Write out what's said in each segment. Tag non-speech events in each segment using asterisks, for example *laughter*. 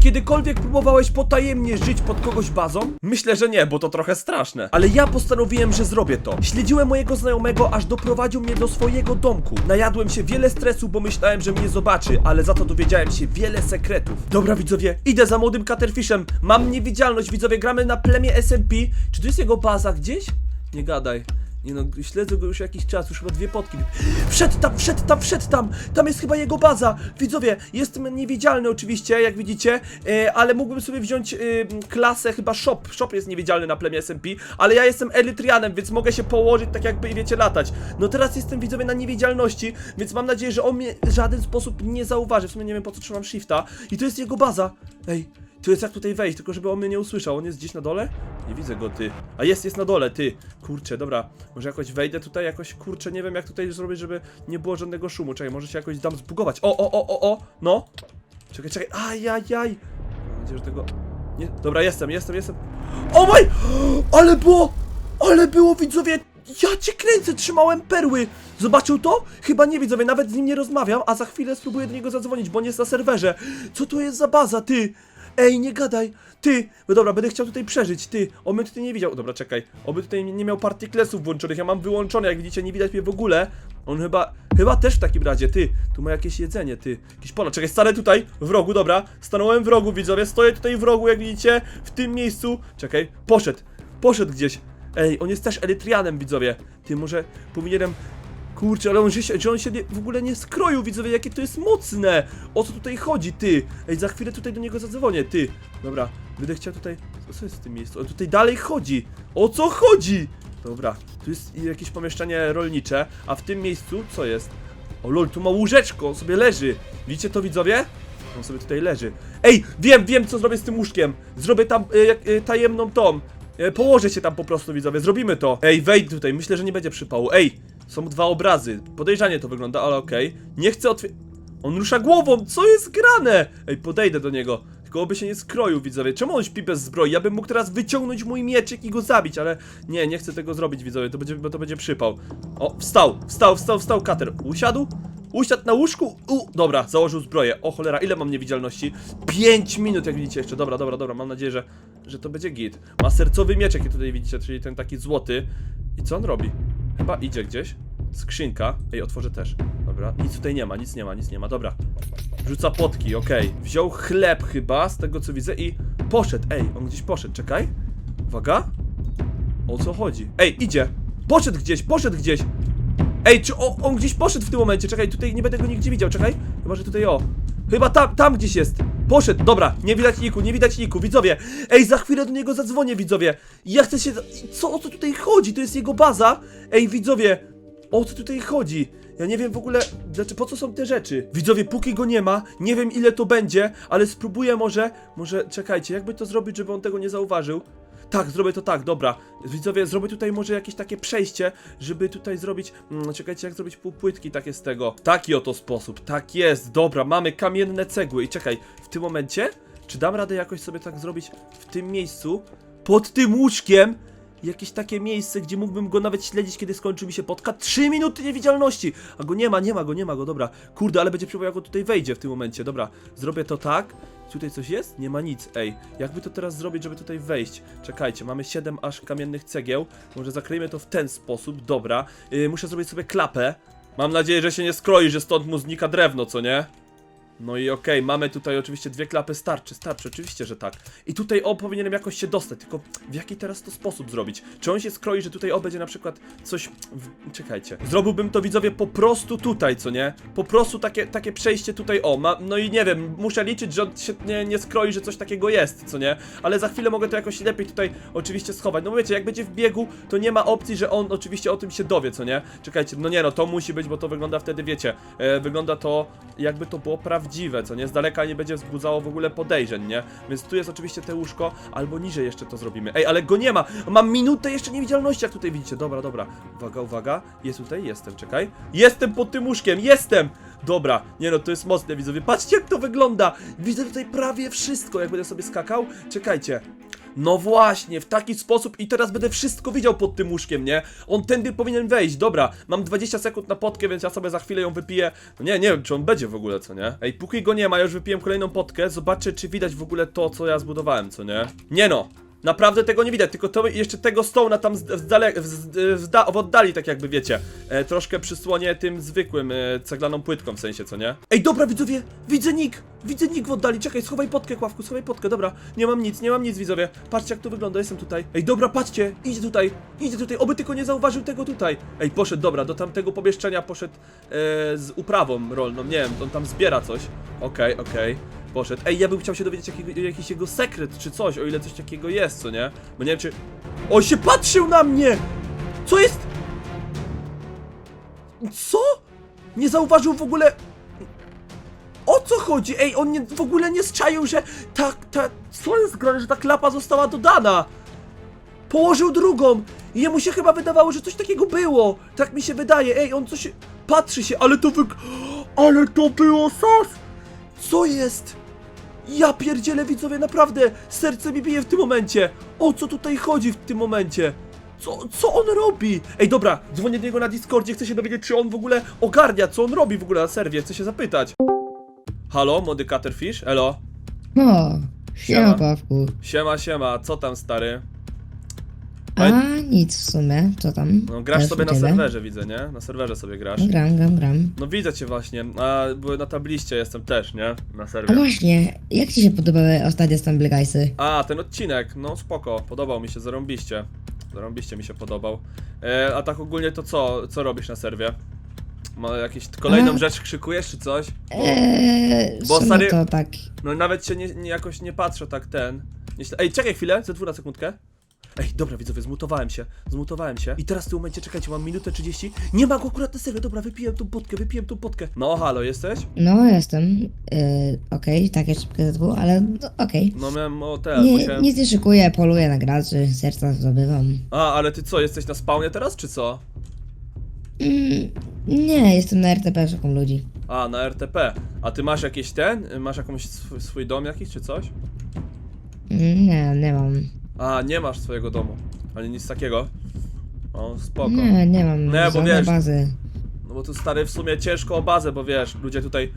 kiedykolwiek próbowałeś potajemnie żyć pod kogoś bazą? Myślę, że nie, bo to trochę straszne. Ale ja postanowiłem, że zrobię to. Śledziłem mojego znajomego, aż doprowadził mnie do swojego domku. Najadłem się wiele stresu, bo myślałem, że mnie zobaczy, ale za to dowiedziałem się wiele sekretów. Dobra, widzowie, idę za młodym Caterfishem. Mam niewidzialność, widzowie, gramy na plemię SMP. Czy tu jest jego baza gdzieś? Nie gadaj. Nie no, śledzę go już jakiś czas, już chyba dwie potki. Wszedł tam, wszedł tam, wszedł tam! Tam jest chyba jego baza! Widzowie, jestem niewidzialny oczywiście, jak widzicie, e, ale mógłbym sobie wziąć e, klasę, chyba shop. Shop jest niewidzialny na plemię SMP, ale ja jestem elytrianem, więc mogę się położyć tak jakby, wiecie, latać. No teraz jestem, widzowie, na niewidzialności, więc mam nadzieję, że on mnie w żaden sposób nie zauważy. W sumie nie wiem, po co trzymam shifta. I to jest jego baza. Ej, tu jest jak tutaj wejść, tylko żeby on mnie nie usłyszał. On jest gdzieś na dole? Nie widzę go, ty. A jest, jest na dole, ty. Kurczę, dobra. Może jakoś wejdę tutaj, jakoś, kurczę, nie wiem jak tutaj zrobić, żeby nie było żadnego szumu. Czekaj, może się jakoś dam zbugować. O, o, o, o, o, no. Czekaj, czekaj, ajajaj. Mam nadzieję, że tego... Nie, dobra, jestem, jestem, jestem. O moj! Ale było! Ale było, widzowie! Ja cię kręcę, trzymałem perły! Zobaczył to? Chyba nie widzowie, nawet z nim nie rozmawiam, a za chwilę spróbuję do niego zadzwonić, bo on jest na serwerze. Co to jest za baza, ty? Ej, nie gadaj! Ty! No dobra, będę chciał tutaj przeżyć, ty! Mnie tutaj nie widział. Dobra, czekaj. Oby tutaj nie miał partyklesów włączonych. Ja mam wyłączone, jak widzicie, nie widać mnie w ogóle. On chyba. Chyba też w takim razie, ty! Tu ma jakieś jedzenie, ty. Jakiś pola. Czekaj, stanę tutaj, w rogu, dobra. Stanąłem w rogu, widzowie. Stoję tutaj w rogu, jak widzicie, w tym miejscu. Czekaj, poszedł. Poszedł gdzieś. Ej, on jest też Erytrianem, widzowie. Ty, może powinienem Kurczę, ale on, że, on się nie, w ogóle nie skroił, widzowie, jakie to jest mocne! O co tutaj chodzi, ty? Ej, za chwilę tutaj do niego zadzwonię, ty! Dobra, będę chciał tutaj... Co, jest w tym miejscu? On tutaj dalej chodzi! O co chodzi? Dobra, tu jest jakieś pomieszczenie rolnicze, a w tym miejscu co jest? O lol, tu ma łóżeczko, on sobie leży! Widzicie to, widzowie? On sobie tutaj leży. Ej, wiem, wiem, co zrobię z tym łóżkiem! Zrobię tam jak, e, tajemną tom. E, Położę się tam po prostu, widzowie, zrobimy to. Ej, wejdź tutaj, myślę, że nie będzie przypału. Ej, są dwa obrazy. Podejrzanie to wygląda, ale okej. Nie chcę otwie... On rusza głową, co jest grane? Ej, podejdę do niego. Tylko oby się nie skroił, widzowie. Czemu on śpi bez zbroi? Ja bym mógł teraz wyciągnąć mój mieczyk i go zabić, ale nie, nie chcę tego zrobić, widzowie, to będzie, bo to będzie przypał. O, wstał, wstał, wstał, wstał, kater. Usiadł? Usiadł na łóżku? U, dobra, założył zbroję. O cholera, ile mam niewidzialności? 5 minut, jak widzicie jeszcze. Dobra, dobra, dobra, mam nadzieję, że, że to będzie git. Ma sercowy mieczek, jak tutaj widzicie, czyli ten taki złoty. I co on robi? Chyba idzie gdzieś. Skrzynka. Ej, otworzę też. Dobra, nic tutaj nie ma, nic nie ma, nic nie ma. Dobra. Rzuca potki, okej. Wziął chleb chyba, z tego co widzę i poszedł. Ej, on gdzieś poszedł, czekaj. Uwaga. O co chodzi? Ej, idzie. Poszedł gdzieś, poszedł gdzieś. Ej, czy on, on gdzieś poszedł w tym momencie? Czekaj, tutaj nie będę go nigdzie widział, czekaj. Chyba, że tutaj o. Chyba tam, tam gdzieś jest. Poszedł, dobra, nie widać niku, nie widać niku, widzowie. Ej, za chwilę do niego zadzwonię, widzowie. Ja chcę się... Co, o co tutaj chodzi? To jest jego baza? Ej, widzowie, o co tutaj chodzi? Ja nie wiem w ogóle, znaczy po co są te rzeczy. Widzowie, póki go nie ma, nie wiem ile to będzie, ale spróbuję może, może, czekajcie, jakby to zrobić, żeby on tego nie zauważył. Tak, zrobię to tak, dobra. Widzowie, zrobię tutaj może jakieś takie przejście, żeby tutaj zrobić. Mm, czekajcie, jak zrobić półpłytki takie z tego. Taki oto sposób, tak jest, dobra, mamy kamienne cegły. I czekaj, w tym momencie, czy dam radę jakoś sobie tak zrobić w tym miejscu, pod tym łóżkiem, jakieś takie miejsce, gdzie mógłbym go nawet śledzić, kiedy skończy mi się podka. 3 minuty niewidzialności! A go nie ma, nie ma go, nie ma go, dobra. Kurde, ale będzie próbował, jak on tutaj wejdzie w tym momencie. Dobra, zrobię to tak. Tutaj coś jest? Nie ma nic, ej. Jakby to teraz zrobić, żeby tutaj wejść? Czekajcie, mamy 7 aż kamiennych cegieł. Może zakryjmy to w ten sposób, dobra. Yy, muszę zrobić sobie klapę. Mam nadzieję, że się nie skroi, że stąd mu znika drewno, co nie? No i okej, mamy tutaj oczywiście dwie klapy, starczy, starczy, oczywiście, że tak. I tutaj o powinienem jakoś się dostać, tylko w jaki teraz to sposób zrobić? Czy on się skroi, że tutaj o będzie na przykład coś... W... Czekajcie. Zrobiłbym to widzowie po prostu tutaj, co nie? Po prostu takie, takie przejście tutaj o, ma... no i nie wiem, muszę liczyć, że on się nie, nie skroi, że coś takiego jest, co nie? Ale za chwilę mogę to jakoś lepiej tutaj oczywiście schować. No wiecie, jak będzie w biegu, to nie ma opcji, że on oczywiście o tym się dowie, co nie? Czekajcie, no nie no, to musi być, bo to wygląda wtedy, wiecie, e, wygląda to jakby to było prawdziwe, co nie? Z daleka nie będzie wzbudzało w ogóle podejrzeń, nie? Więc tu jest oczywiście te łóżko, albo niżej jeszcze to zrobimy. Ej, ale go nie ma! Mam minutę jeszcze niewidzialności, jak tutaj widzicie. Dobra, dobra. Uwaga, uwaga. Jest tutaj, jestem, czekaj. Jestem pod tym łóżkiem, jestem! Dobra, nie no, to jest mocne, widzowie. Patrzcie, jak to wygląda! Widzę tutaj prawie wszystko, jak będę sobie skakał. Czekajcie. No właśnie, w taki sposób i teraz będę wszystko widział pod tym łóżkiem, nie? On tędy powinien wejść, dobra, mam 20 sekund na potkę, więc ja sobie za chwilę ją wypiję. No nie, nie wiem, czy on będzie w ogóle, co nie? Ej, póki go nie ma, już wypiłem kolejną potkę, zobaczę, czy widać w ogóle to, co ja zbudowałem, co nie? Nie no! Naprawdę tego nie widać, tylko to jeszcze tego stołna tam z, z, w, z, w, da, w oddali, tak jakby wiecie. E, troszkę przysłonię tym zwykłym, e, ceglaną płytką w sensie, co nie? Ej, dobra widzowie, widzę nick! Widzę nick w oddali, czekaj, schowaj potkę, Kławku, schowaj potkę, dobra. Nie mam nic, nie mam nic, widzowie. Patrzcie jak to wygląda, jestem tutaj. Ej, dobra, patrzcie, idzie tutaj, idzie tutaj, oby tylko nie zauważył tego tutaj. Ej, poszedł, dobra, do tamtego pomieszczenia poszedł e, z uprawą rolną, nie wiem, on tam zbiera coś. Okej, okej. Poszedł. Ej, ja bym chciał się dowiedzieć jakiego, jakiś jego sekret czy coś, o ile coś takiego jest, co nie? Bo nie wiem czy... On się patrzył na mnie! Co jest? Co? Nie zauważył w ogóle... O co chodzi? Ej, on nie, w ogóle nie zczaił, że ta, ta... Co jest grane, że ta klapa została dodana? Położył drugą! I jemu się chyba wydawało, że coś takiego było! Tak mi się wydaje, ej, on coś... Patrzy się, ale to wy... *gasps* Ale to było sas! Co jest? Ja pierdzielę widzowie, naprawdę! Serce mi bije w tym momencie! O co tutaj chodzi w tym momencie? Co, co on robi? Ej, dobra, dzwonię do niego na Discordzie, chcę się dowiedzieć, czy on w ogóle ogarnia, co on robi w ogóle na serwie, chcę się zapytać. Halo, młody Caterfish? Elo? O, Siema. siema Pawku. Siema, siema, co tam stary? A nic w sumie, co tam? No, grasz Też sobie na serwerze, widzę, nie? Na serwerze sobie grasz. Gram, gram, gram. No widzę cię właśnie, a bo na tabliście jestem też, nie? Na A serwie. właśnie, jak ci się podobały ostatnie Stumble Guysy? A, ten odcinek, no spoko, podobał mi się, zarąbiście. Zarąbiście mi się podobał. E, a tak ogólnie to co, co robisz na serwie? Ma jakieś kolejną A. rzecz krzykujesz czy coś? Bo, Eee, bo sumie stary- to tak. no nawet się nie, nie, jakoś nie patrzę tak ten. Nie, śle- Ej, czekaj chwilę, ze dwóch na sekundkę. Ej, dobra widzowie, zmutowałem się, zmutowałem się. I teraz w tym momencie, czekajcie, mam minutę 30. Nie ma go akurat na serwie, dobra, wypiłem tą potkę, wypiłem tą potkę. No halo, jesteś? No, jestem. Eee, okej, takie szybkie ZW, ale no, okej. No miałem o ten, Nie, musiałem... nic nie szykuję, poluję na graczy, serca zdobywam. A, ale ty co, jesteś na spawnie teraz, czy co? Mm, nie, jestem na RTP, szukam ludzi. A, na RTP. A ty masz jakiś ten? Masz jakąś swój, swój dom jakiś czy coś? Mm, nie, nie mam. A, nie masz swojego domu. Ani nic takiego. O, spoko. Nie, nie mam. Nie, bo żadnej wiesz- bazy. No bo tu stary w sumie ciężko o bazę, bo wiesz, ludzie tutaj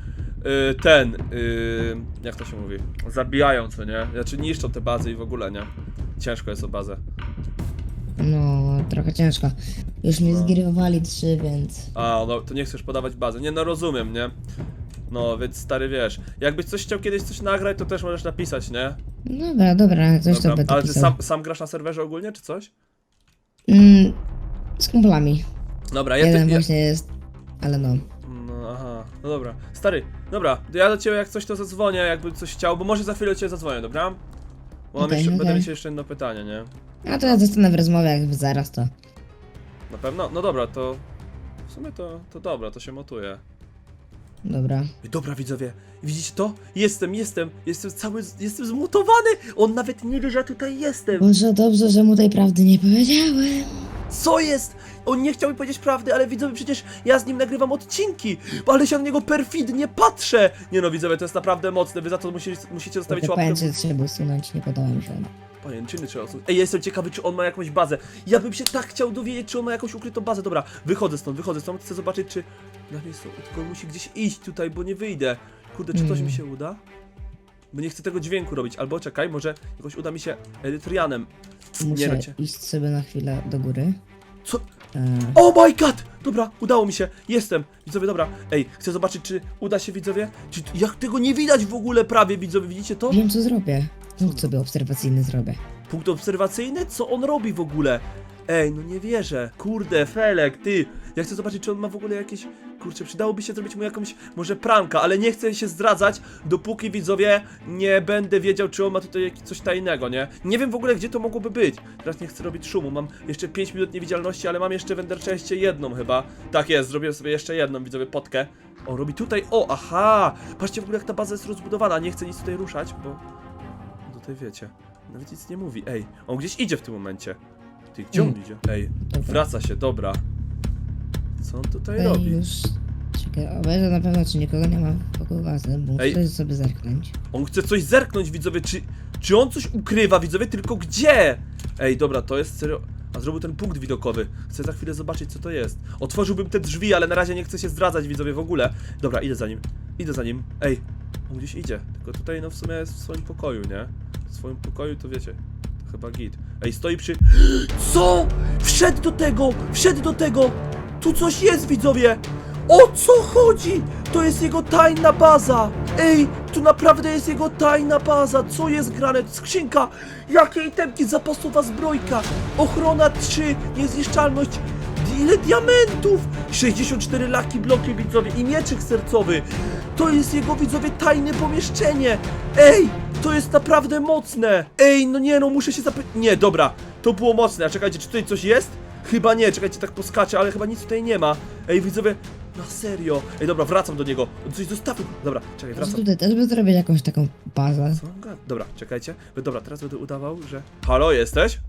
y, ten, y, jak to się mówi, zabijają, co nie? Znaczy niszczą te bazy i w ogóle, nie? Ciężko jest o bazę. No, trochę ciężko. Już mnie No. zgirowali trzy, więc... A, no to nie chcesz podawać bazy. Nie, no rozumiem, nie? No, więc stary wiesz, jakbyś coś chciał kiedyś coś nagrać, to też możesz napisać, nie? Dobra, dobra, coś to Dobra, będę ale ty pisał. sam, sam grasz na serwerze ogólnie, czy coś? Mm, z kumplami. Dobra, ja, Jeden ty, ja, właśnie jest, ale no. No aha, no dobra. Stary, dobra, to ja do ciebie jak coś to zadzwonię, jakby coś chciał, bo może za chwilę do ciebie zadzwonię, dobra? Bo mam Okej, jeszcze, będę okej. mieć jeszcze jedno pytanie, nie? A to ja zostanę w rozmowie, jak zaraz to. Na pewno? No dobra, to... W sumie to, to dobra, to się motuje. Dobra. Dobra widzowie, widzicie to? Jestem, jestem, jestem cały, jestem zmutowany! On nawet nie wie, że ja tutaj jestem! Może dobrze, że mu tej prawdy nie powiedziałem. Co jest? On nie chciał mi powiedzieć prawdy, ale widzowie, przecież ja z nim nagrywam odcinki! Ale się na niego perfidnie patrzę! Nie no, widzowie, to jest naprawdę mocne, wy za to musicie, musicie zostawić łapkę w pęcie trzeba usunąć, nie podoba mi się. Pajęczyny trzeba usunąć. Ej, jestem ciekawy, czy on ma jakąś bazę. Ja bym się tak chciał dowiedzieć, czy on ma jakąś ukrytą bazę. Dobra, wychodzę stąd, wychodzę stąd, chcę zobaczyć, czy... Na miejscu, tylko musi gdzieś iść tutaj, bo nie wyjdę. Kurde, czy coś Mm. mi się uda? Bo nie chcę tego dźwięku robić. Albo czekaj, może jakoś uda mi się Erytrianem. Nie Muszę wiem, czy... iść sobie na chwilę do góry. Co? Oh my god! Dobra, udało mi się, jestem. Widzowie, dobra. Ej, chcę zobaczyć, czy uda się, widzowie. Czy jak tego nie widać w ogóle prawie, widzowie, widzicie to? wiem co zrobię. Punkt sobie obserwacyjny zrobię. Punkt obserwacyjny? Co on robi w ogóle? Ej, no nie wierzę. Kurde, Felek, ty. Ja chcę zobaczyć, czy on ma w ogóle jakieś... Kurczę, przydałoby się zrobić mu jakąś, może pranka, ale nie chcę się zdradzać, dopóki widzowie nie będę wiedział, czy on ma tutaj coś tajnego, nie? Nie wiem w ogóle, gdzie to mogłoby być. Teraz nie chcę robić szumu, mam jeszcze 5 minut niewidzialności, ale mam jeszcze w Enderchestie jedną chyba. Tak jest, zrobię sobie jeszcze jedną, widzowie, potkę. O, robi tutaj, o, aha! Patrzcie w ogóle, jak ta baza jest rozbudowana, nie chcę nic tutaj ruszać, bo... Tutaj wiecie, nawet nic nie mówi. Ej, on gdzieś idzie w tym momencie. Ty, gdzie on Mm. idzie? Ej, wraca się, dobra. Co on tutaj Ej, robi? już... Czekaj, obejrzę na pewno, czy nikogo nie ma wokół bazy, bo Ej. muszę sobie zerknąć. On chce coś zerknąć, widzowie, czy, Czy on coś ukrywa, widzowie? Tylko gdzie? Ej, dobra, to jest serio... A zrobił ten punkt widokowy. Chcę za chwilę zobaczyć, co to jest. Otworzyłbym te drzwi, ale na razie nie chcę się zdradzać, widzowie, w ogóle. Dobra, idę za nim. Idę za nim. Ej, on gdzieś idzie. Tylko tutaj, no w sumie jest w swoim pokoju, nie? W swoim pokoju to wiecie. To chyba git. Ej, stoi przy... *gasps* Co? Wszedł do tego! Wszedł do tego! Tu coś jest, widzowie! O co chodzi? To jest jego tajna baza! Ej, tu naprawdę jest jego tajna baza! Co jest grane? Skrzynka! Jakie itemki? Zapasowa zbrojka! Ochrona 3! Niezniszczalność! Ile diamentów! 64 laki bloki widzowie i mieczyk sercowy! To jest jego widzowie tajne pomieszczenie! Ej! To jest naprawdę mocne! Ej, no nie no, muszę się zapytać... Nie, dobra, to było mocne, a czekajcie, czy tutaj coś jest? Chyba nie, czekajcie, tak poskaczę, ale chyba nic tutaj nie ma. Ej, widzowie, na serio. Ej, dobra, wracam do niego. On coś zostawił. Dobra, czekaj, Może wracam. tutaj też by zrobić jakąś taką bazę. Co on gada? Dobra, czekajcie. Dobra, teraz będę udawał, że... Halo, jesteś?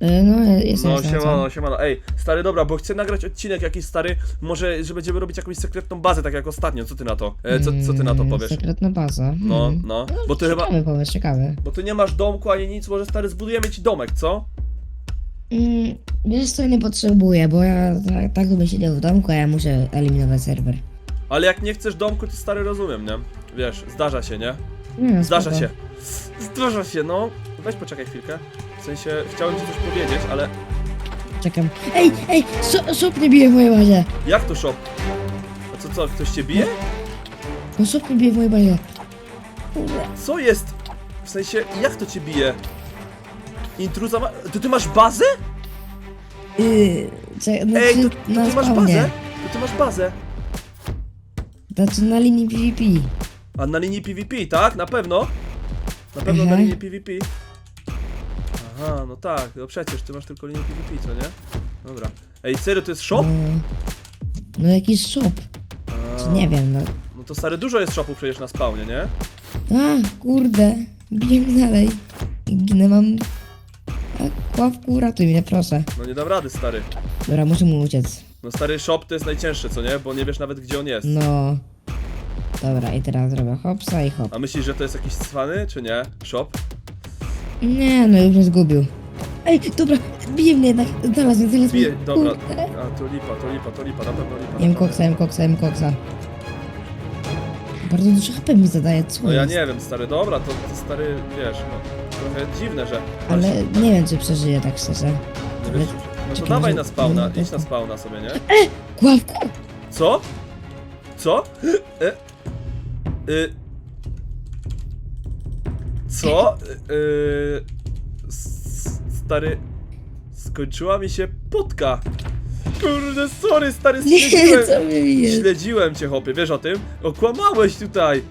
E, No, jestem No, jestem, siemano, siemano. Ej, stary, dobra, bo chcę nagrać odcinek jakiś stary, może, że będziemy robić jakąś sekretną bazę, tak jak ostatnio. Co ty na to? E, co, co ty na to Mm, powiesz? Sekretna baza. No, Hmm. no. Bo ty chyba... Ciekawy pomysł, ciekawy. Bo ty nie masz domku ani nic, może stary zbudujemy ci domek, co? Mm, wiesz co, nie potrzebuję, bo ja tak, tak bym siedział w domku, a ja muszę eliminować serwer. Ale jak nie chcesz domku, to stary rozumiem, nie? Wiesz, zdarza się, nie? No, Zdarza spoko. się. Zdarza się, no. Weź poczekaj chwilkę. W sensie, chciałem ci coś powiedzieć, ale... Czekam. Ej, ej, so, szop nie bije w mojej bazie. Jak to shop? A co, co, ktoś cię bije? No szop nie bije w mojej bazie. Co jest? W sensie, jak to cię bije? Intruza ma... To ty masz bazę? Yy, cze- znaczy, Ej, to, to na ty masz spawnie. bazę? To ty masz bazę. Znaczy na linii PvP. A na linii PvP, tak? Na pewno? Na pewno na Mhm. linii PvP. Aha, no tak, no przecież ty masz tylko linię PvP, co nie? Dobra. Ej, serio, to jest shop? No, no jakiś shop. A, Czy nie wiem, no. No to stary, dużo jest shopów przecież na spawnie, nie? A, kurde. Biję dalej. I Ginę mam... A, Kławku, ratuj mnie, proszę. No nie dam rady, stary. Dobra, muszę mu uciec. No stary, shop to jest najcięższe, co nie? Bo nie wiesz nawet, gdzie on jest. No. Dobra, i teraz zrobię hopsa i hop. A myślisz, że to jest jakiś cwany, czy nie? Shop? Nie, no już mnie zgubił. Ej, dobra, bije mnie jednak. Znalazł mnie, znalazł Bije, mnie. dobra. Kurde. A, to lipa, to lipa, to lipa, na pewno lipa. Jem naprawdę. koksa, jem koksa, jem koksa. Bardzo dużo HP mi zadaje, co No ja jest? nie wiem, stary, dobra, to, to stary, wiesz, no, trochę dziwne, że... Ale nie wiem, czy przeżyję tak szczerze. Nie wiesz, no to Czekaj, dawaj może- na spawna, no, idź na to- spawna sobie, nie? Kławku! Co? Co? E? Y... Co? Y... s- Stary... Skończyła mi się potka. Kurde, sorry, stary, Nie, śledziłem, co mnie bije? śledziłem cię, chłopie, wiesz o tym? Okłamałeś tutaj.